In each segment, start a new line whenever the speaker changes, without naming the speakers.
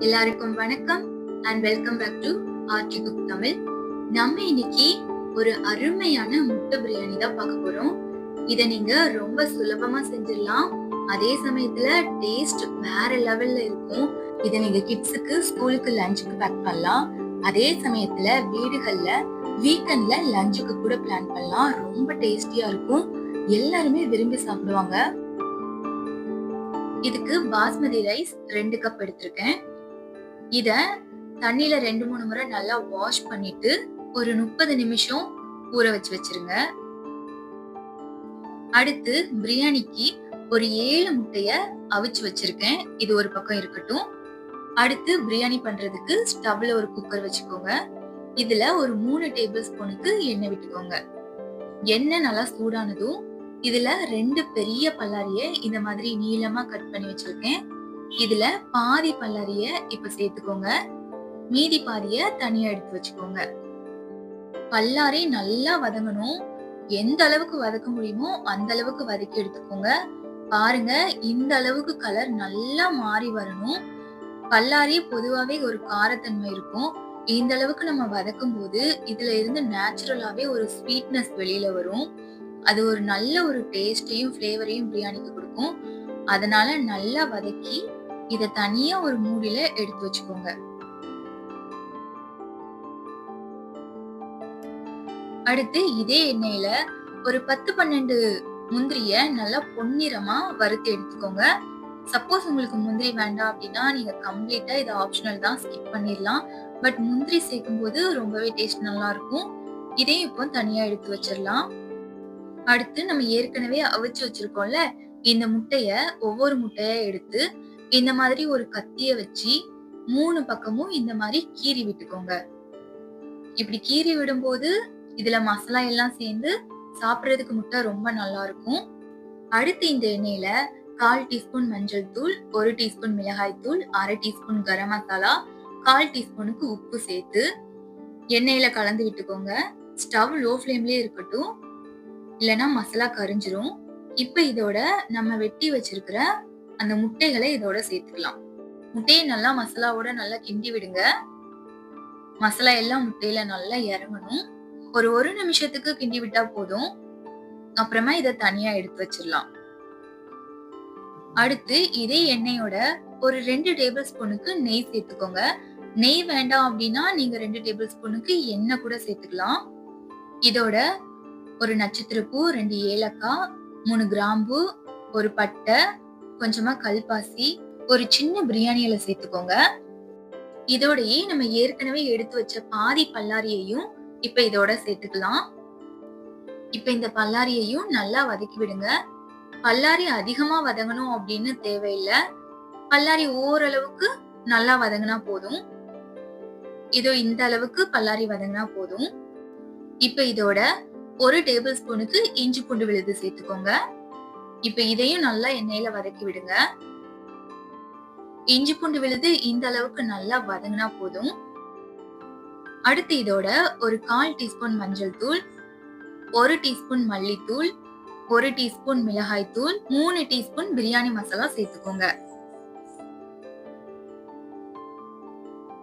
எல்லாருக்கும் வணக்கம் and welcome back to RT cook Tamil. நம்ம இன்னைக்கு ஒரு அருமையான முட்டை பிரியாணி தான் பார்க்க போறோம். இத நீங்க ரொம்ப சுலபமா செஞ்சிடலாம். அதே சமயத்துல டேஸ்ட் வேற லெவல்ல இருக்கும். இத நீங்க கிட்ஸுக்கு ஸ்கூலுக்கு லஞ்சுக்கு பேக் பண்ணலாம். அதே சமயத்துல வீடுகள்ல வீக்கெண்ட்ல லஞ்சுக்கு கூட பிளான் பண்ணலாம். ரொம்ப டேஸ்டியா இருக்கும். எல்லாருமே விரும்பி சாப்பிடுவாங்க. இதுக்கு பாஸ்மதி ரைஸ் ரெண்டு கப் எடுத்திருக்கேன். இத தண்ணியில ரெண்டு மூணு முறை நல்லா வாஷ் பண்ணிட்டு ஒரு முப்பது நிமிஷம் ஊற வச்சு வச்சிருங்க. அடுத்து பிரியாணிக்கு ஒரு ஏழு முட்டைய அவிச்சு வச்சிருக்கேன். இது ஒரு பக்கம் இருக்கட்டும். அடுத்து பிரியாணி பண்றதுக்கு ஸ்டவ்ல ஒரு குக்கர் வச்சுக்கோங்க. இதுல ஒரு மூணு டேபிள் ஸ்பூனுக்கு எண்ணெய் விட்டுக்கோங்க. எண்ணெய் நல்லா சூடானதும் இதுல ரெண்டு பெரிய பல்லாரிய இந்த மாதிரி நீளமா கட் பண்ணி வச்சிருக்கேன். இதுல பாதி பல்லரிய இப்ப சேர்த்துக்கோங்க. மீதி பாதிய தனியா எடுத்து வச்சுக்கோங்க. பல்லாரி நல்லா வதங்கணும். எந்த அளவுக்கு வதக்க முடியுமோ அந்த அளவுக்கு வதக்கி எடுத்துக்கோங்க. பாருங்க இந்த அளவுக்கு கலர் நல்லா மாறி வரணும். பல்லாரி பொதுவாவே ஒரு காரத்தன்மை இருக்கும். இந்த அளவுக்கு நம்ம வதக்கும் போது இதுல இருந்து நேச்சுரலாவே ஒரு ஸ்வீட்னஸ் வெளியில வரும். அது ஒரு நல்ல ஒரு டேஸ்டையும் ஃப்ளேவரையும் பிரியாணிக்கு கொடுக்கும். அதனால நல்லா வதக்கி இத தனியா ஒரு மூடியில எடுத்து வச்சுக்கோங்க. அடுத்து இதே எண்ணெயில ஒரு பத்து பன்னெண்டு முந்திரிய நல்லா பொன்னிறமா வறுத்து எடுத்துக்கோங்க. சப்போஸ் உங்களுக்கு முந்திரி வேண்டாம் அப்படின்னா நீங்க கம்ப்ளீட்டா இது ஆப்ஷனல் தான் ஸ்கிப் பண்ணிடலாம். பட் முந்திரி சேர்க்கும் போது ரொம்பவே டேஸ்ட் நல்லா இருக்கும் இதையும் இப்போ தனியா எடுத்து வச்சிடலாம். அடுத்து நம்ம ஏற்கனவே அவிச்சு வச்சிருக்கோம்ல இந்த முட்டைய ஒவ்வொரு முட்டையா எடுத்து இந்த மாதிரி ஒரு கத்திய வச்சு மூணு பக்கமும் இந்த மாதிரி கீறி விட்டுக்கோங்க. இப்படி கீறி விடும்போது இதுல மசாலா எல்லாம் சேர்ந்து சாப்பிட்றதுக்கு முட்டை ரொம்ப நல்லா இருக்கும். அடுத்து இந்த எண்ணெயில கால் டீஸ்பூன் மஞ்சள் தூள் ஒரு டீஸ்பூன் மிளகாய் தூள் அரை டீஸ்பூன் கரம் மசாலா கால் டீஸ்பூனுக்கு உப்பு சேர்த்து எண்ணெயில கலந்து விட்டுக்கோங்க. ஸ்டவ் லோ ஃப்ளேம்லயே இருக்கட்டும். இல்லைன்னா மசாலா கரிஞ்சிரும். இப்ப இதோட நம்ம வெட்டி வச்சிருக்கிற அந்த முட்டைகளை இதோட சேர்த்துக்கலாம். முட்டையை நல்லா மசாலாவோட நல்லா கிண்டி விடுங்க. மசாலா எல்லாம் முட்டையில நல்லா இறங்கணும். ஒரு ஒரு நிமிஷத்துக்கு கிண்டி விட்டா போதும். அப்புறமா இதை தனியா எடுத்து வச்சிடலாம். அடுத்து இதே எண்ணெயோட ஒரு ரெண்டு டேபிள் ஸ்பூனுக்கு நெய் சேர்த்துக்கோங்க. நெய் வேண்டாம் அப்படின்னா நீங்க ரெண்டு டேபிள் ஸ்பூனுக்கு எண்ணெய் கூட சேர்த்துக்கலாம். இதோட ஒரு நட்சத்திரப்பூ ரெண்டு ஏலக்காய் மூணு கிராம்பு ஒரு பட்டை கொஞ்சமா கல்பாசி ஒரு சின்ன பிரியாணி இலை சேர்த்துக்கோங்க. இதோடயே நம்ம ஏற்கனவே எடுத்து வச்ச பாதி பல்லாரியையும் இப்ப இதோட சேர்த்துக்கலாம். இப்ப இந்த பல்லாரியையும் நல்லா வதக்கி விடுங்க. பல்லாரி அதிகமா வதங்கணும் அப்படின்னு தேவையில்லை. பல்லாரி ஓரளவுக்கு நல்லா வதங்கினா போதும். இதோ இந்த அளவுக்கு பல்லாரி வதங்கினா போதும். இப்ப இதோட ஒரு டேபிள் ஸ்பூனுக்கு இஞ்சி பூண்டு விழுது சேர்த்துக்கோங்க. இப்ப இதையும் நல்லா எண்ணெயில வதக்கி விடுங்க. இஞ்சி பூண்டு விழுது இந்த அளவுக்கு நல்லா வதங்கினா போதும். அடுத்து இதோட ஒரு கால் டீஸ்பூன் மஞ்சள் தூள் ஒரு டீஸ்பூன் மல்லித்தூள் ஒரு டீஸ்பூன் மிளகாய் தூள் மூணு டீஸ்பூன் பிரியாணி மசாலா சேர்த்துக்கோங்க.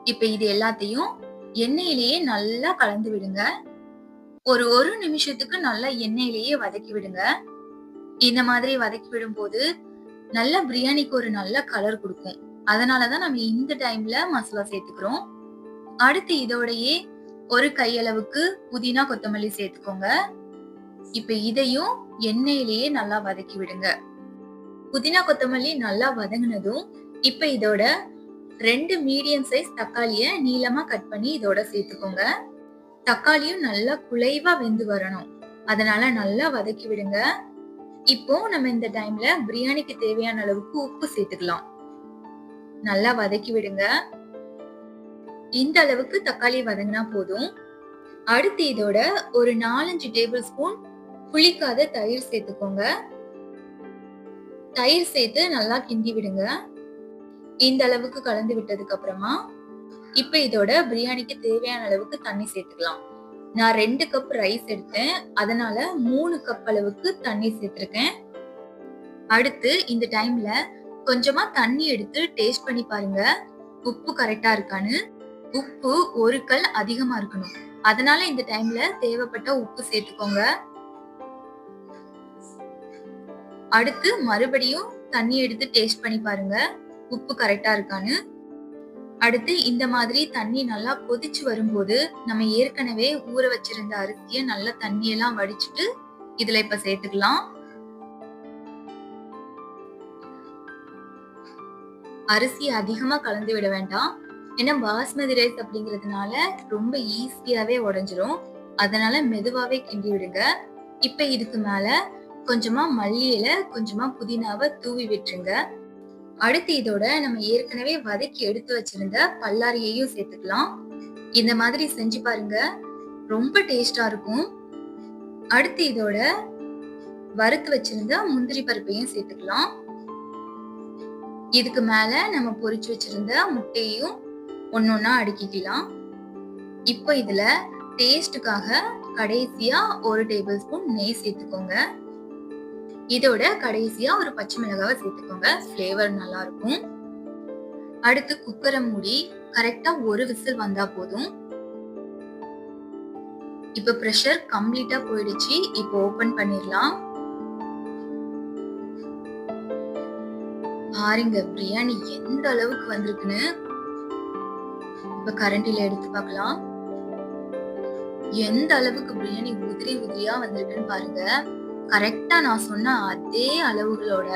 இப்ப இது எல்லாத்தையும் எண்ணெயிலேயே நல்லா கலந்து விடுங்க. ஒரு ஒரு நிமிஷத்துக்கு நல்லா எண்ணெயிலேயே வதக்கி விடுங்க. இந்த மாதிரி வதக்கி விடும்போது நல்ல பிரியாணிக்கு ஒரு நல்ல கலர் கொடுக்கும். அதனாலதான் நம்ம இந்த டைம்ல மசாலா சேர்த்துக்கிறோம். அடுத்து இதோடையே ஒரு கையளவுக்கு புதினா கொத்தமல்லி சேர்த்துக்கோங்க. இப்ப இதையும் எண்ணெயிலேயே நல்லா வதக்கி விடுங்க. புதினா கொத்தமல்லி நல்லா வதங்கினதும் இப்ப இதோட ரெண்டு மீடியம் சைஸ் தக்காளிய நீளமா கட் பண்ணி இதோட சேர்த்துக்கோங்க. தக்காளியும் நல்லா குலைவா வெந்து வரணும். அதனால நல்லா வதக்கி விடுங்க. இப்போ நம்ம இந்த டைம்ல பிரியாணிக்கு தேவையான அளவுக்கு உப்பு சேர்த்துக்கலாம். நல்லா வதக்கி விடுங்க. இந்த அளவுக்கு தக்காளி வதங்கினா போதும். அடுத்து இதோட ஒரு நாலஞ்சு டேபிள் ஸ்பூன் புளிக்காத தயிர் சேர்த்துக்கோங்க. தயிர் சேர்த்து நல்லா கிண்டி விடுங்க. இந்த அளவுக்கு கலந்து விட்டதுக்கு அப்புறமா இப்ப இதோட பிரியாணிக்கு தேவையான அளவுக்கு தண்ணி சேர்த்துக்கலாம். நான் ரெண்டு கப் ரைஸ் எடுத்தேன். அதனால மூணு கப் அளவுக்கு தண்ணி சேர்த்துருக்கேன். அடுத்து இந்த டைம்ல கொஞ்சமா தண்ணி எடுத்து டேஸ்ட் பண்ணி பாருங்க. உப்பு கரெக்டா இருக்கான்னு. உப்பு ஒரு கல் அதிகமா இருக்கணும். அதனால இந்த டைம்ல தேவைப்பட்ட உப்பு சேர்த்துக்கோங்க. அடுத்து மறுபடியும் தண்ணி எடுத்து டேஸ்ட் பண்ணி பாருங்க. உப்பு கரெக்டா இருக்கான்னு. அடுத்து இந்த மாதிரி தண்ணி நல்லா கொதிச்சு வரும்போது நம்ம ஏற்கனவே ஊற வச்சிருந்த அரிசியை நல்லா தண்ணியெல்லாம் வடிச்சிட்டு இதுல இப்ப சேர்த்துக்கலாம். அரிசி அதிகமா கலந்து விட வேண்டாம். ஏன்னா பாஸ்மதி ரைஸ் அப்படிங்கிறதுனால ரொம்ப ஈஸியாவே உடஞ்சிரும். அதனால மெதுவாவே கிண்டி விடுங்க. இப்ப இதுக்கு மேல கொஞ்சமா மல்லி இலை கொஞ்சமா புதினாவை தூவி விட்டுருங்க. அடுத்து இதோட நம்ம ஏற்கனவே வதக்கி எடுத்து வச்சிருந்த பல்லாரியையும் சேர்த்துக்கலாம். இந்த மாதிரி செஞ்சு பாருங்க. ரொம்ப டேஸ்டா இருக்கும். அடுத்து இதோட வறுத்து வச்சிருந்த முந்திரி பருப்பையும் சேர்த்துக்கலாம். இதுக்கு மேல நம்ம பொரிச்சு வச்சிருந்த முட்டையையும் ஒன்னொன்னா அடுக்கிக்கலாம். இப்போ இதுல டேஸ்டுக்காக கடைசியா ஒரு டேபிள் ஸ்பூன் நெய் சேர்த்துக்கோங்க. இதோட கடைசியா ஒரு பச்சை மிளகாவை சேர்த்துக்கோங்க. ஃப்ளேவர் நல்லா இருக்கும் அடுத்து குக்கரை மூடி கரெக்டா ஒரு விசில் வந்தா போதும். இப்ப ப்ரெஷர் கம்ப்ளீட்டா போயிடுச்சு. இப்போ ஓபன் பண்ணிடலாம். பாருங்க பிரியாணி எந்த அளவுக்கு வந்திருக்குன்னு. இப்ப கரண்டில எடுத்து பார்க்கலாம். எந்த அளவுக்கு பிரியாணி உதிரி உதிரியா வந்திருக்குன்னு பாருங்க. கரெக்டா நான் சொன்ன அதே அளவுகளோட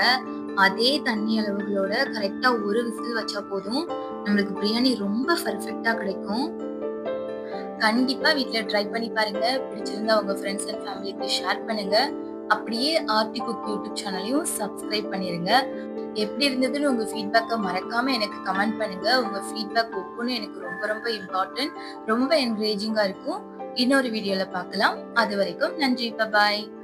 அதே தண்ணி அளவுகளோட கரெக்டா ஒரு விசில் வச்சா போதும். நம்மளுக்கு பிரியாணி ரொம்ப பர்ஃபெக்டா கிடைக்கும். கண்டிப்பா வீட்டுல ட்ரை பண்ணி பாருங்க. பிடிச்சிருந்தா உங்க ஃப்ரெண்ட்ஸ் அண்ட் ஃபேமிலிக்கு ஷேர் பண்ணுங்க. அப்படியே ஆர்டி குக் யூடியூப் சேனலையும் சப்ஸ்கிரைப் பண்ணிருங்க. எப்படி இருந்ததுன்னு உங்க ஃபீட்பேக்கை மறக்காம எனக்கு கமெண்ட் பண்ணுங்க. உங்க ஃபீட்பேக் ஒப்புன்னு எனக்கு ரொம்ப ரொம்ப இம்பார்ட்டன்ட் ரொம்ப என்கரேஜிங்கா இருக்கும். இன்னொரு வீடியோல பார்க்கலாம். அது வரைக்கும் நன்றி. பாய்